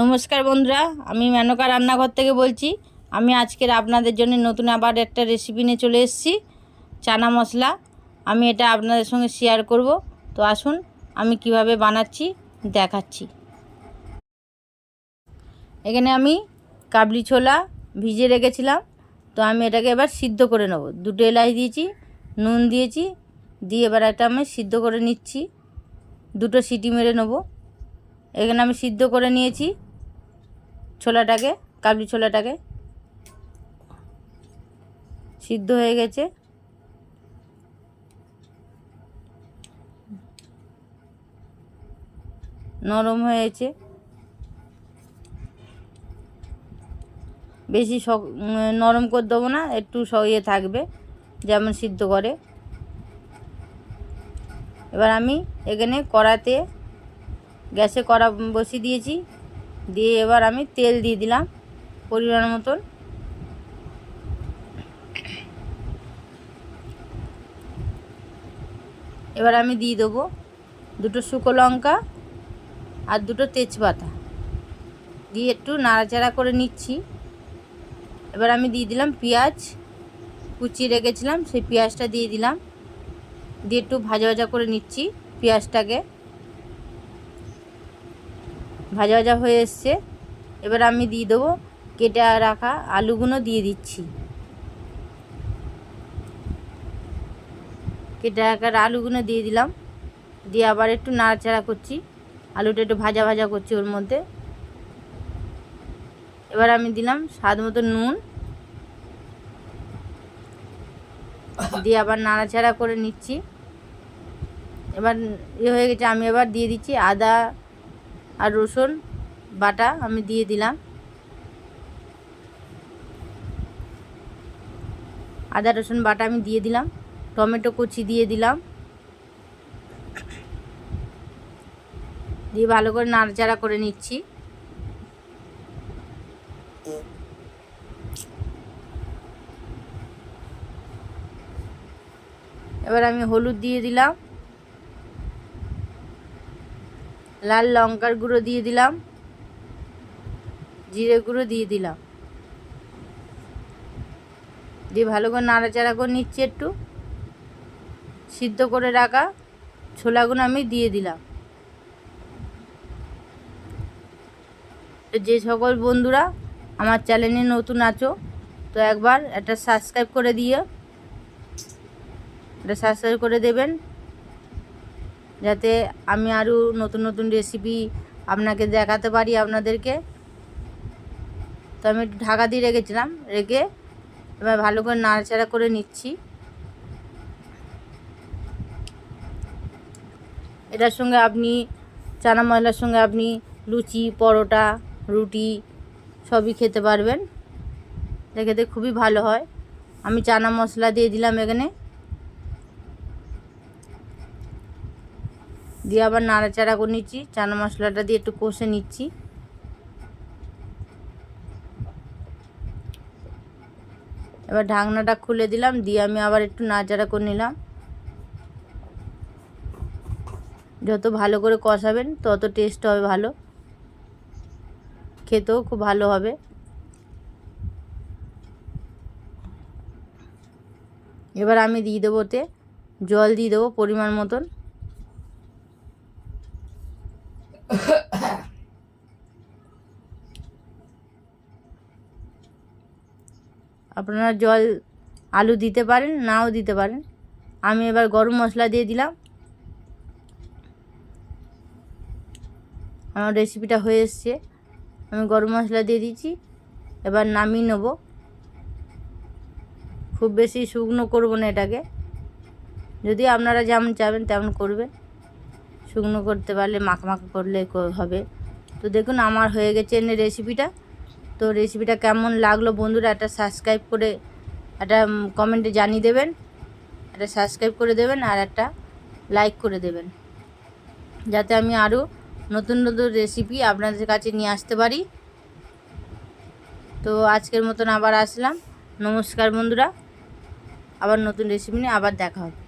নমস্কার বন্ধুরা, আমি মেনকা রান্নাঘর থেকে বলছি। আমি আজকের আপনাদের জন্য নতুন আবার একটা রেসিপি নিয়ে চলে এসেছি, চানা মশলা। আমি এটা আপনাদের সঙ্গে শেয়ার করব। তো আসুন, আমি কীভাবে বানাচ্ছি, দেখাচ্ছি। এখানে আমি কাবলি ছোলা ভিজে রেখেছিলাম। তো আমি এটাকে এবার সিদ্ধ করে নেব। দুটো এলাচ দিয়েছি, নুন দিয়েছি, দিয়ে এবার একটা আমি সিদ্ধ করে নিচ্ছি। দুটো সিটি মেরে নেব। এখানে আমি সিদ্ধ করে নিয়েছি ছোলাটাকে, কাবলি ছোলাটাকে। সিদ্ধ হয়ে গেছে। নরম হয়েছে। বেশি নরম করে দেবো না, একটু ইয়ে থাকবে, যেমন সিদ্ধ করে। এবার আমি এখানে কড়াতে গ্যাসে কড়া বসিয়ে দিয়েছি। দিয়ে এবার আমি তেল দিয়ে দিলাম পরিমাণ মতন। এবার আমি দিয়ে দেবো দুটো শুকো লঙ্কা আর দুটো তেজপাতা। দিয়ে একটু নাড়াচাড়া করে নিচ্ছি। এবার আমি দিয়ে দিলাম পেঁয়াজ। কুচিয়ে রেখেছিলাম, সেই পেঁয়াজটা দিয়ে দিলাম। দিয়ে একটু ভাজা ভাজা করে নিচ্ছি পেঁয়াজটাকে। ভাজা ভাজা হয়ে এসছে। এবার আমি দিয়ে দেবো কেটে রাখা আলুগুলো দিয়ে দিচ্ছি। কেটে রাখার আলুগুলো দিয়ে দিলাম। দিয়ে আবার একটু নাড়াচাড়া করছি। আলুটা একটু ভাজা ভাজা করছি ওর মধ্যে। এবার আমি দিলাম স্বাদ মতো নুন। দিয়ে আবার নাড়াচাড়া করে নিচ্ছি। এবার ইয়ে হয়ে গেছে, আমি এবার দিয়ে দিচ্ছি আদা আর রসুন বাটা আমি দিয়ে দিলাম। আদা, রসুন বাটা আমি দিয়ে দিলাম। টমেটো কুচি দিয়ে দিলাম। দিয়ে ভালো করে নাড়াচাড়া করে নিচ্ছি। এবার আমি হলুদ দিয়ে দিলাম। লাল লঙ্কার গুঁড়ো দিয়ে দিলাম। জিরে গুঁড়ো দিয়ে দিলাম। দিয়ে ভালো করে নাড়াচাড়া করে নিচ্ছি একটু। সিদ্ধ করে রাখা ছোলাগুলো আমি দিয়ে দিলাম। যে সকল বন্ধুরা আমার চ্যানেলে নতুন আছো, তো একবার একটা সাবস্ক্রাইব করে দিয়ে এটা সাবস্ক্রাইব করে দেবেন। যাতে আমি আরও নতুন নতুন রেসিপি আপনাকে দেখাতে পারি আপনাদেরকে। তো আমি ঢাকা দিয়ে রেখেছিলাম, রেখে এবার ভালো করে নাড়াচাড়া করে নিচ্ছি। এটার সঙ্গে আপনি, চানা মশলার সঙ্গে আপনি লুচি, পরোটা, রুটি সবই খেতে পারবেন। খেতে খুবই ভালো হয়। আমি চানা মশলা দিয়ে দিলাম এখানে। দিয়ে আবার নাড়াচাড়া করে নিচ্ছি। চানা মশলাটা দিয়ে একটু কষে নিচ্ছি। এবার ঢাকনাটা খুলে দিলাম, দিয়ে আমি আবার একটু নাড়াচাড়া করে নিলাম। যত ভালো করে কষাবেন, তত টেস্ট হবে ভালো। খেতেও খুব ভালো হবে। এবার আমি দিয়ে দেবো ওতে জল দিয়ে দেবো পরিমাণ মতন। আপনারা জল, আলু দিতে পারেন, নাও দিতে পারেন। আমি এবার গরম মশলা দিয়ে দিলাম। আমার রেসিপিটা হয়ে এসছে। আমি গরম মশলা দিয়ে দিচ্ছি। এবার নামিয়ে নেব। খুব বেশি শুকনো করব না এটাকে। যদি আপনারা যেমন চাবেন তেমন করবেন। শুকনো করতে পারলে মাখা মাখা করলে হবে। তো দেখুন, আমার হয়ে গেছে এনে রেসিপিটা তো রেসিপিটা কেমন লাগল বন্ধুরা, একটা সাবস্ক্রাইব করে, একটা কমেন্টে জানিয়ে দেবেন। একটা সাবস্ক্রাইব করে দেবেন আর একটা লাইক করে দেবেন। যাতে আমি আরও নতুন নতুন রেসিপি আপনাদের কাছে নিয়ে আসতে পারি। তো আজকের মতন আবার আসলাম। নমস্কার বন্ধুরা। আবার নতুন রেসিপি নিয়ে আবার দেখা হবে।